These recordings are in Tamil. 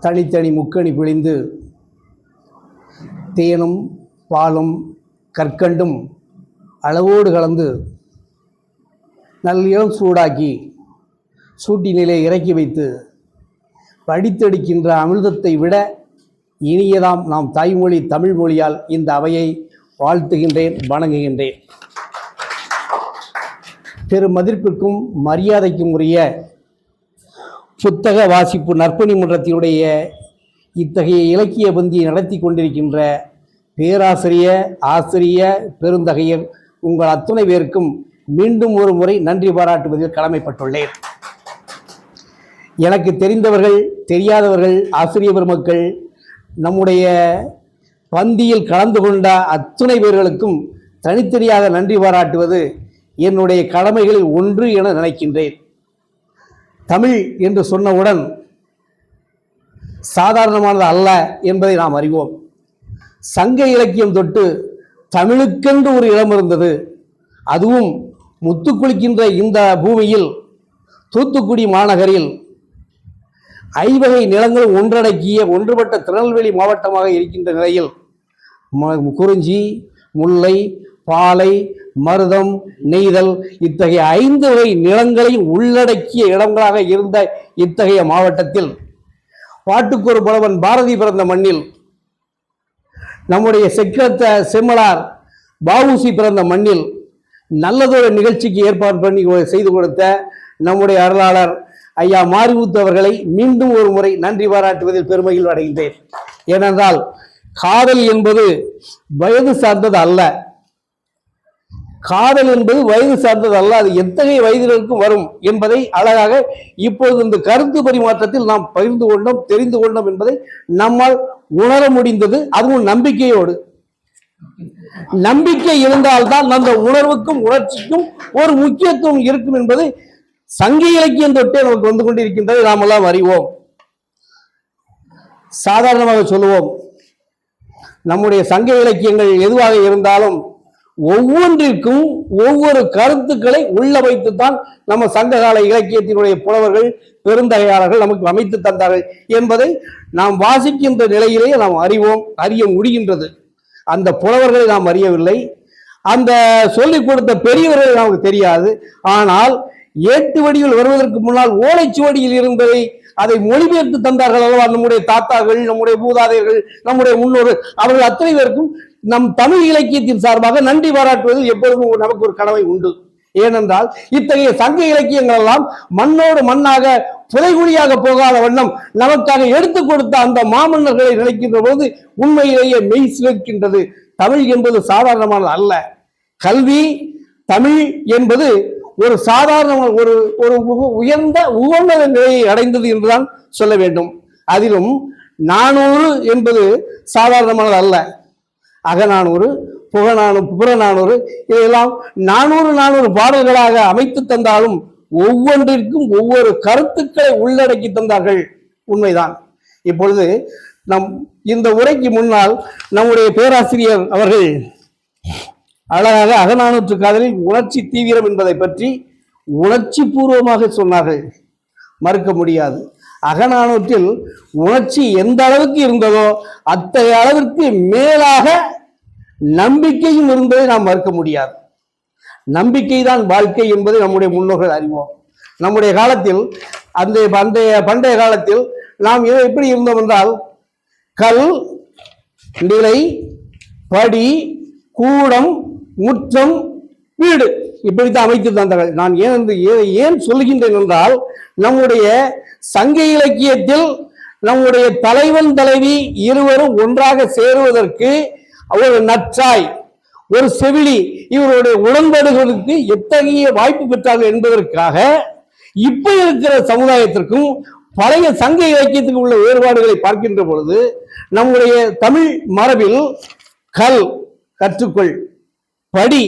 தனித்தனி முக்கணி பிழிந்து தேனும் பாலும் கற்கண்டும் அளவோடு கலந்து நல்லிடம் சூடாக்கி சூட்டினிலே இறக்கி வைத்து படித்தெடுக்கின்ற அமிர்தத்தை விட இனியதாம் நாம் தாய்மொழி தமிழ் மொழியால் இந்த அவையை வாழ்த்துகின்றேன் வணங்குகின்றேன். பெரும் மதிப்பிற்கும் மரியாதைக்கும் உரிய புத்தக வாசிப்பு நற்பணி மன்றத்தினுடைய இத்தகைய இலக்கிய பந்தியை நடத்தி கொண்டிருக்கின்ற பேராசிரியர் ஆசிரிய பெருந்தகையர் உங்கள் அத்துணை பேருக்கும் மீண்டும் ஒரு முறை நன்றி பாராட்டுவதில் கடமைப்பட்டுள்ளேன். எனக்கு தெரிந்தவர்கள் தெரியாதவர்கள் ஆசிரிய பெருமக்கள் நம்முடைய பந்தியில் கலந்து கொண்ட அத்துணை பேர்களுக்கும் தனித்தனியாக நன்றி பாராட்டுவது என்னுடைய கடமைகளில் ஒன்று என நினைக்கின்றேன். தமிழ் என்று சொன்னவுடன் சாதாரணமானது அல்ல என்பதை நாம் அறிவோம். சங்க இலக்கியம் தொட்டு தமிழுக்கென்று ஒரு இடம் இருந்தது. அதுவும் முத்து குளிக்கின்ற இந்த பூமியில் தூத்துக்குடி மாநகரில் ஐவகை நிலங்களும் ஒன்றடக்கிய ஒன்றுபட்ட திருநெல்வேலி மாவட்டமாக இருக்கின்ற நிலையில் ம- குறிஞ்சி முல்லை பாலை மருதம் நெய்தல் இத்தகைய ஐந்து வகை நிலங்களையும் உள்ளடக்கிய இடங்களாக இருந்த இத்தகைய மாவட்டத்தில் பாட்டுக்கொரு புலவன் பாரதி பிறந்த மண்ணில் நம்முடைய செக்கத்த செம்மலார் பாவூசி பிறந்த மண்ணில் நல்லதொரு நிகழ்ச்சிக்கு ஏற்பாடு பண்ணி செய்து கொடுத்த நம்முடைய அருளாளர் ஐயா மாரிமுத்து அவர்களை மீண்டும் ஒரு முறை நன்றி பாராட்டுவதில் பெருமையில் அடைகின்றேன். ஏனென்றால் காதல் என்பது வயது சார்ந்தது அல்ல. காதல் என்பது வயது சார்ந்தது அல்ல அது எத்தகைய வயதினருக்கும் வரும் என்பதை அழகாக இப்பொழுது இந்த கருத்து பரிமாற்றத்தில் நாம் பகிர்ந்து கொண்டோம் தெரிந்து கொண்டோம் என்பதை நம்மால் உணர முடிந்தது. அதுவும் நம்பிக்கையோடு. நம்பிக்கை இருந்தால்தான் அந்த உணர்வுக்கும் உணர்ச்சிக்கும் ஒரு முக்கியத்துவம் இருக்கும் என்பது சங்க இலக்கியம் தொட்டே நமக்கு வந்து கொண்டிருக்கின்றது. நாம் எல்லாம் அறிவோம். சாதாரணமாக சொல்லுவோம் நம்முடைய சங்க இலக்கியங்கள் எதுவாக இருந்தாலும் ஒவ்வொன்றிற்கும் ஒவ்வொரு கருத்துக்களை உள்ள வைத்துத்தான் நம்ம சங்ககால இலக்கியத்தினுடைய புலவர்கள் பெருந்தகையாளர்கள் நமக்கு அமைத்து தந்தார்கள் என்பதை நாம் வாசிக்கின்ற நிலையிலேயே நாம் அறிவோம் அறிய முடிகின்றது. அந்த புலவர்களை நாம் அறியவில்லை. அந்த சொல்லிக் கொடுத்த பெரியவர்கள் நமக்கு தெரியாது. ஆனால் ஏட்டு வடிவில் வருவதற்கு முன்னால் ஓலைச்சுவடியில் இருந்ததை அதை மொழிபெயர்த்து தந்தார்கள் அல்லவா? நம்முடைய தாத்தாக்கள் நம்முடைய பூதாதையர்கள் நம்முடைய முன்னோர்கள். அவர்கள் அத்தனை பேருக்கும் நம் தமிழ் இலக்கியத்தின் சார்பாக நன்றி பாராட்டுவதில் எப்பொழுதும் ஒரு- நமக்கு ஒரு கடமை உண்டு. ஏனென்றால் இத்தகைய சங்க இலக்கியங்கள் எல்லாம் மண்ணோடு மண்ணாக புதைகுழியாக போகாத வண்ணம் நமக்காக எடுத்து கொடுத்த அந்த மாமன்னர்களை நினைக்கின்ற போது உண்மையிலேயே மெய் சிலிர்க்கின்றது. தமிழ் என்பது சாதாரணமானது அல்ல. கல்வி தமிழ் என்பது ஒரு சாதாரண ஒரு ஒரு உயர்ந்த உகந்த நிலையை அடைந்தது என்றுதான் சொல்ல வேண்டும். அதிலும் நானூறு என்பது சாதாரணமானது அல்ல. அகநானூறு புகநானூறு புறநானூறு இதெல்லாம் நானூறு நானூறு பாடல்களாக அமைத்து தந்தாலும் ஒவ்வொன்றிற்கும் ஒவ்வொரு கருத்துக்களை உள்ளடக்கி தந்தார்கள். உண்மைதான். இப்பொழுது நம் இந்த உரைக்கு முன்னால் நம்முடைய பேராசிரியர் அவர்கள் அழகாக அகநானூற்று காதலில் உணர்ச்சி தீவிரம் என்பதை பற்றி உணர்ச்சி பூர்வமாக சொன்னார்கள். மறுக்க முடியாது. அகநானூற்றில் உணர்ச்சி எந்த அளவுக்கு இருந்ததோ அத்தகைய அளவிற்கு மேலாக நம்பிக்கையும் இருந்ததை நாம் மறுக்க முடியாது. நம்பிக்கை தான் வாழ்க்கை என்பதை நம்முடைய முன்னோர்கள் அறிவோம். நம்முடைய காலத்தில் அந்த பண்டைய பண்டைய காலத்தில் நாம் எ- எப்படி இருந்தோம் என்றால் கல் நிலை படி கூடம் முற்றம் வீடு இப்படித்தான் அமைத்து தந்தார்கள் நான் ஏன் என்று ஏன் சொல்கின்றேன் என்றால் நம்முடைய சங்க இலக்கியத்தில் நம்முடைய தலைவன் தலைவி இருவரும் ஒன்றாக சேருவதற்கு ஒரு நற்றாய் ஒரு செவிலி இவருடைய உடன்பாடுகளுக்கு எத்தகைய வாய்ப்பு பெற்றார்கள் என்பதற்காக இப்ப இருக்கிற சமுதாயத்திற்கும் பழைய சங்க இலக்கியத்துக்கு உள்ள வேறுபாடுகளை பார்க்கின்ற பொழுது நம்முடைய தமிழ் மரபில் கல் கற்றுக்கொள் படி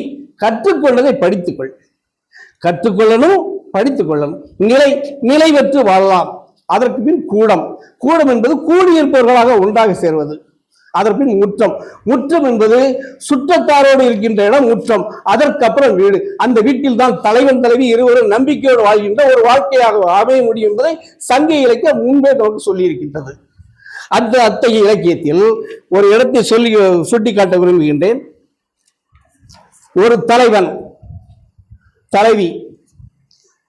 கற்றுக்கொள்வதை படித்துக்கொள். கற்றுக்கொள்ளணும் படித்துக் கொள்ளணும் நிலை நிலை பெற்று வாழலாம். அதற்கு பின் கூடம். கூடம் என்பது கூடியிருப்பவர்களாக ஒன்றாக சேர்வது. அதற்பின் முற்றம். முற்றம் என்பது சுற்றத்தாரோடு இருக்கின்ற இடம் முற்றம். அதற்கப்புறம் வீடு. அந்த வீட்டில் தான் தலைவன் தலைவி இருவரும் நம்பிக்கையோடு வாழ்கின்ற ஒரு வாழ்க்கையாக அமைய முடியும் என்பதை சங்க இலக்கியம் முன்பே நமக்கு சொல்லியிருக்கின்றது. அந்த அத்தகைய இலக்கியத்தில் ஒரு இடத்தை சொல்லி சுட்டிக்காட்ட விரும்புகின்றேன். ஒரு தலைவன் தலைவி.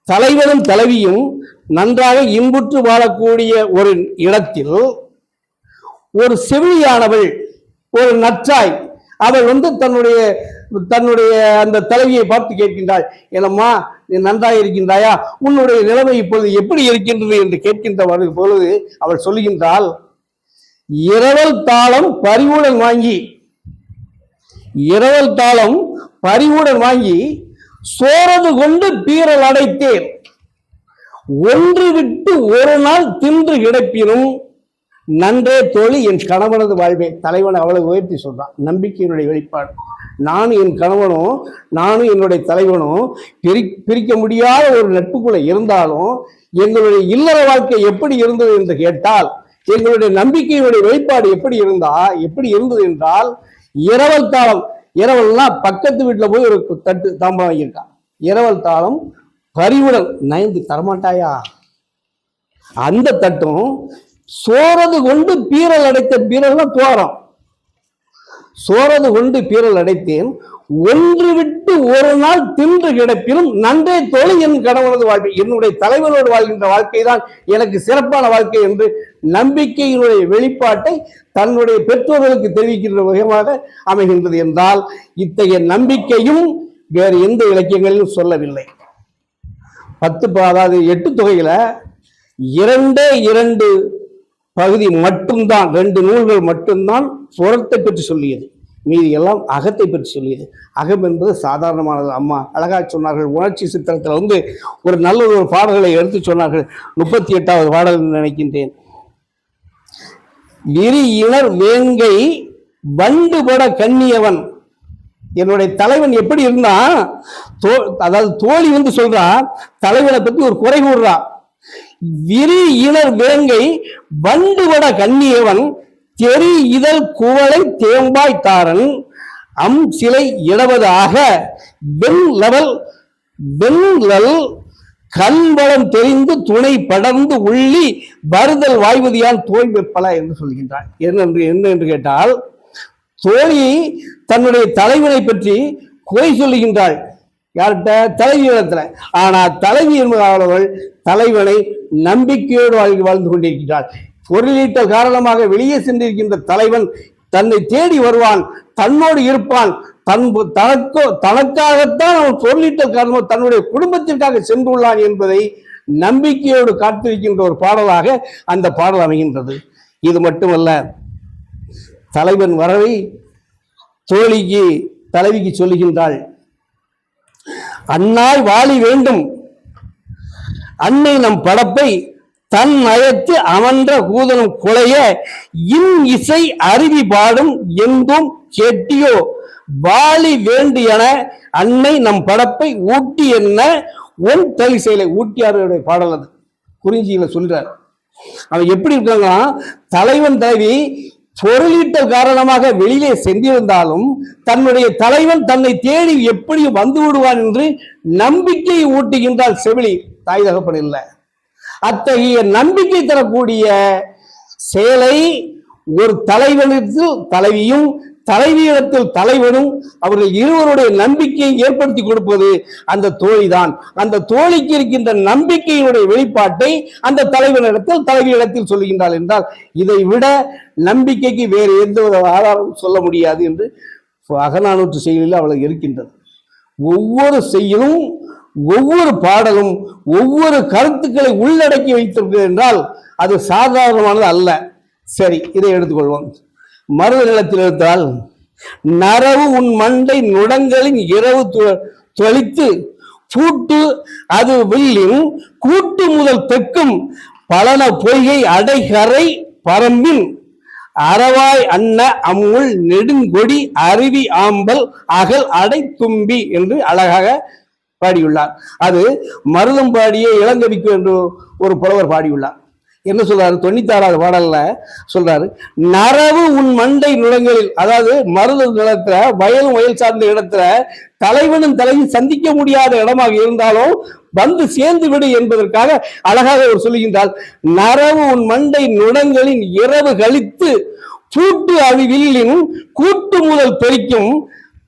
தலைவனும் தலைவியும் நன்றாக இன்புற்று வாழக்கூடிய ஒரு இடத்தில் ஒரு செவிலியானவள் ஒரு நற்றாய் அவள் வந்து தன்னுடைய தன்னுடைய அந்த தலைவியை பார்த்து கேட்கின்றாள் என்னம்மா நீ நன்றாக இருக்கின்றாயா? உன்னுடைய நிலைமை இப்பொழுது எப்படி இருக்கின்றது? என்று கேட்கின்ற பொழுது அவள் சொல்லுகின்றாள் இரவல் தாளம் பறிவுடன் வாங்கி இரவல் தாளம் பறிவுடன் வாங்கி சோறது கொண்டு பீரல் அடைத்தேன். ஒன்று விட்டு ஒரு நாள் தின்று கிடப்பினும் நன்றே தோழி என் கணவனது வாழ்வே. தலைவன் அவ்வளவு உயர்த்தி சொல்றான். நம்பிக்கையினுடைய வெளிப்பாடு. நானும் என் கணவனும் நானும் என்னுடைய தலைவனும் பிரி பிரிக்க முடியாத ஒரு நட்புக்குள்ள இருந்தாலும் எங்களுடைய இல்லற வாழ்க்கை எப்படி இருந்தது என்று கேட்டால் எங்களுடைய நம்பிக்கையினுடைய வெளிப்பாடு எப்படி இருந்தா எப்படி இருந்தது என்றால் இரவல் காலம் இரவல்னா பக்கத்து வீட்டுல போய் ஒரு தட்டு தாம்பரம் வாங்கியிருக்கான். இரவல் தாளம் பறிவுடல் நயந்து தரமாட்டாயா? அந்த தட்டும் சோறது கொண்டு பீரல் அடைத்த பீரல்னா தோரம் சோறது கொண்டு பீரல் அடைத்தேன். ஒன்று விட்டு ஒரு நாள் தின்று கிடப்பிலும் நன்றே தோழி என் கணவனது வாழ்க்கை. என்னுடைய தலைவனோடு வாழ்கின்ற வாழ்க்கை தான் எனக்கு சிறப்பான வாழ்க்கை என்று நம்பிக்கையினுடைய வெளிப்பாட்டை தன்னுடைய பெற்றோர்களுக்கு தெரிவிக்கின்ற விதமாக அமைகின்றது என்றால் இத்தகைய நம்பிக்கையும் வேறு எந்த இலக்கியங்களிலும் சொல்லவில்லை. பத்து அதாவது எட்டு தொகையில இரண்டே இரண்டு பகுதி மட்டும்தான் ரெண்டு நூல்கள் மட்டும்தான் புறத்தை பற்றி சொல்லியது. மீதி எல்லாம் அகத்தை பற்றி சொல்லியது. அகம் என்பது சாதாரணமானது. அம்மா அழகா சொன்னார்கள். உணர்ச்சி சித்திரத்தில் வந்து ஒரு நல்ல ஒரு பாடல்களை எடுத்து சொன்னார்கள். முப்பத்தி எட்டாவது பாடல் நினைக்கின்றேன். விரி இணர் வேங்கை வண்டுபட கண்ணியவன். என்னுடைய தலைவன் எப்படி இருந்தா தோ அதாவது தோழி வந்து சொல்றா தலைவனை பத்தி ஒரு குறை கூடுறா விரி இணர் வேங்கை வண்டுபட கண்ணியவன் தெரி இதழ் குவளை தேம்பாய் தாரன் அம் சிலை இடவதாக வெண் லெவல் வெண்லல் கண்பலம் தெரிந்து துணை படர்ந்து உள்ளி வருதல் வாய்வதியால் தோல் வெப்பல என்று சொல்கின்றார் என்ன என்று என்ன என்று கேட்டால் தோழி தன்னுடைய தலைவனை பற்றி குறை சொல்லுகின்றாள். யார்கிட்ட? தலைவியிடத்துல ஆனால் தலைவி என்பவள் தலைவனை நம்பிக்கையோடு வாழ்க்கை வாழ்ந்து கொண்டிருக்கின்றாள். பொருளீட்டல் காரணமாக வெளியே சென்றிருக்கின்ற தலைவன் தன்னை தேடி வருவான் தன்னோடு இருப்பான் தன் தனக்கோ தனக்காகத்தான் அவன் சொல்லிட்ட காரணமாக தன்னுடைய குடும்பத்திற்காக சென்றுள்ளான் என்பதை நம்பிக்கையோடு காத்திருக்கின்ற ஒரு பாடலாக அந்த பாடல் அமைகின்றது. இது மட்டுமல்ல தலைவன் வரவை தோழிக்கு தலைவிக்கு சொல்லுகின்றாள் அன்னாய் வாழி வேண்டும். அன்னை நம் படப்பை தன் நயத்து அமன்ற கூதனும் குலைய இன் இசை அருவி பாடும் எங்கும் செட்டியோ வாலி வேண்டு என அன்னை நம் படப்பை ஊட்டி என்ன உன் தலி செயலை ஊட்டியாருடைய பாடல் அது. குறிஞ்சியில சொல்றார். அவன் எப்படி இருக்காங்க தலைவன் தலைவி பொருளீட்டல் காரணமாக வெளியிலே சென்றிருந்தாலும் தன்னுடைய தலைவன் தன்னை தேடி எப்படி வந்து விடுவான் என்று நம்பிக்கையை ஊட்டுகின்றால் செவிலி. தாய் தகப்பன் இல்லை. அத்தகைய நம்பிக்கை தரக்கூடிய செயலை ஒரு தலைவனுக்கு தலைவியும் தலைவியிடத்தில் தலைவனும் அவர்கள் இருவருடைய நம்பிக்கையை ஏற்படுத்தி கொடுப்பது அந்த தோழிதான். அந்த தோழிக்கு இருக்கின்ற நம்பிக்கையினுடைய வெளிப்பாட்டை அந்த தலைவனிடத்தில் தலைவியிடத்தில் சொல்லுகின்றாள் என்றால் இதை விட நம்பிக்கைக்கு வேறு எந்த ஒரு ஆதாரம் சொல்ல முடியாது என்று அகநானூற்று செயலில் அவளை இருக்கின்றது ஒவ்வொரு செயலும் ஒவ்வொரு பாடலும் ஒவ்வொரு கருத்துக்களை உள்ளடக்கி வைத்திருக்கிறது என்றால் அது சாதாரணமானது அல்ல. சரி இதை எடுத்துக்கொள்வோம். மருத நிலத்தில் எடுத்தால் நரவு உன் மண்டை நுடங்களின் இரவு தொளித்து பூட்டு அது வில்லின் கூட்டு முதல் தெக்கும் பலன பொய்கை அடைகரை பரம்பின் அறவாய் அன்ன அம்முள் நெடுங்கொடி அருவி ஆம்பல் அகல் அடை தும்பி என்று அழகாக பாடியுள்ளார். அது மருதம் பாடிய இளங்கவிக்கு என்று ஒரு புலவர் பாடியுள்ளார். என்ன சொல்றாரு? தொண்ணூத்தாறாவது பாடல்ல சொல்றாரு நரவு உன் மண்டை நுழங்களில் அதாவது மருது நிலத்துல வயலும் வயல் சார்ந்த இடத்துல தலைவனும் தலையும் சந்திக்க முடியாத இடமாக இருந்தாலும் வந்து சேர்ந்து விடு என்பதற்காக அழகாக அவர் சொல்லுகின்றால் நரவு உன் மண்டை நுடங்களின் இரவு கழித்து பூட்டு அழிவில்லின் கூட்டு முதல் பெருக்கும்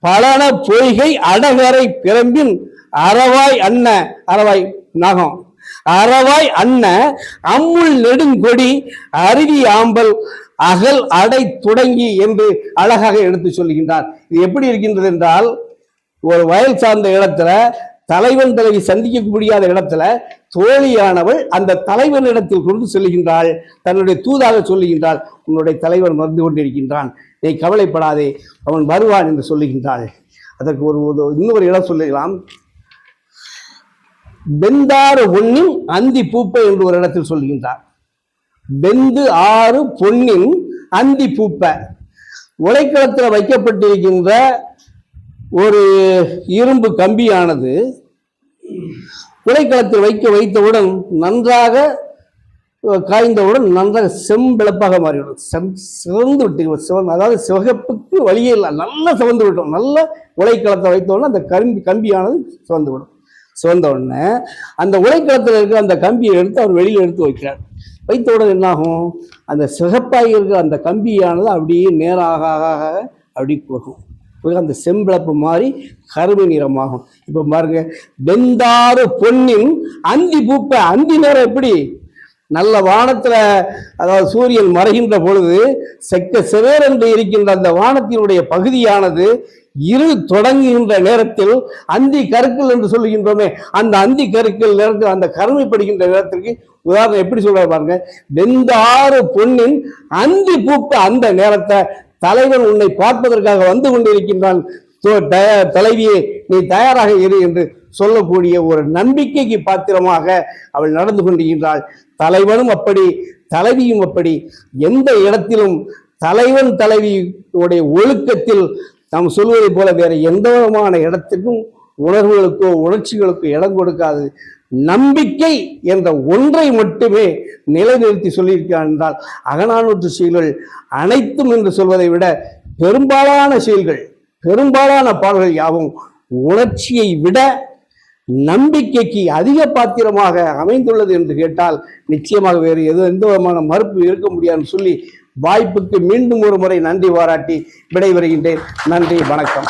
பலன பொய்கை அடவரை பிறம்பின் அறவாய் அன்ன அறவாய் நாகம். அறவாய் அன்ன அம்முள் நெடுங்கொடி அருவி ஆம்பல் அகல் அடை தொடங்கி என்று அழகாக எடுத்து சொல்லுகின்றார் இது எப்படி இருக்கின்றது என்றால் ஒரு வயல் சார்ந்த இடத்துல தலைவன் தலைவி சந்திக்க முடியாத இடத்துல தோழியானவள் அந்த தலைவனிடத்தில் கொண்டு செல்கின்றாள் தன்னுடைய தூதாக சொல்லுகின்றாள் உன்னுடைய தலைவன் வந்து கொண்டிருக்கின்றான் நீ கவலைப்படாதே அவன் வருவான் என்று சொல்லுகின்றாள். அதற்கு ஒரு ஒரு- இன்னொரு இடம் சொல்லலாம் வெந்தாறு ஒன்னின் அந்தி பூப்பை என்று ஒரு இடத்தில் சொல்கின்றார். வெந்து ஆறு பொன்னின் அந்தி பூப்பை. உலைக்களத்தில் வைக்கப்பட்டிருக்கின்ற ஒரு இரும்பு கம்பியானது உலைக்களத்தில் வைக்க வைத்தவுடன் நன்றாக காய்ந்தவுடன் நன்றாக செம்பிளப்பாக மாறிவிடும். செம் சிவந்து விட்டு சிவன் அதாவது சிவகப்புக்கு வழியே இல்லை நல்லா சிவந்து விட்டோம். நல்ல உலைக்களத்தை வைத்தவுடனே அந்த கம்பி கம்பியானது சிவந்து விடும். சிவந்த உடனே அந்த உலைக்களத்தில் இருக்கிற அந்த கம்பியை எடுத்து அவர் வெளியில் எடுத்து வைக்கிறார். வைத்தவுடன் என்னாகும்? அந்த சிகப்பாக இருக்கிற அந்த கம்பியானது அப்படியே நேராக ஆக ஆக அப்படி போகும். அந்த செம்பிளப்பு மாதிரி கருமை நிறமாகும். இப்போ பாருங்க வெந்தாறு பொன்னின் அந்தி பூப்ப அந்தி நேரம் எப்படி? நல்ல வானத்தில் அதாவது சூரியன் மறைகின்ற பொழுது செக்க சிவேரென்று இருக்கின்ற அந்த வானத்தினுடைய பகுதியானது இருள் தொடங்குகின்ற நேரத்தில் அந்தி கருக்கள் என்று சொல்லுகின்றோமே அந்த அந்தி கருக்கள் நேரத்தில் அந்த கருமைப்படுகின்ற நேரத்திற்கு உதாரணம் எப்படி சொல்ற பாருங்க வெந்தாறு பொண்ணின் அந்தி பூப்ப அந்த நேரத்தை தலைவன் உன்னை பார்ப்பதற்காக வந்து கொண்டிருக்கின்றான். தலைவியே நீ தயாராக இரு என்று சொல்லக்கூடிய ஒரு நம்பிக்கைக்கு பாத்திரமாக அவள் நடந்து கொண்டிருக்கின்றாள். தலைவனும் அப்படி தலைவியும் அப்படி எந்த இடத்திலும் தலைவன் தலைவியுடைய ஒழுக்கத்தில் நாம் சொல்வதைப் போல வேற எந்த விதமான இடத்துக்கும் உணர்வுகளுக்கோ உணர்ச்சிகளுக்கோ இடம் கொடுக்காது. நம்பிக்கை என்ற ஒன்றை மட்டுமே நிலைநிறுத்தி சொல்லியிருக்கிறார் என்றால் அகநானூற்று செயல்கள் அனைத்தும் என்று சொல்வதை விட பெரும்பாலான செயல்கள் பெரும்பாலான பாடல்கள் யாவும் உணர்ச்சியை விட நம்பிக்கைக்கு அதிக பாத்திரமாக அமைந்துள்ளது என்று கேட்டால் நிச்சயமாக வேறு எது எந்த விதமான மறுப்பு இருக்க முடியாதுன்னு சொல்லி வாய்ப்புக்கு மீண்டும் ஒரு முறை நன்றி பாராட்டி விடைபெறுகின்றேன். நன்றி வணக்கம்.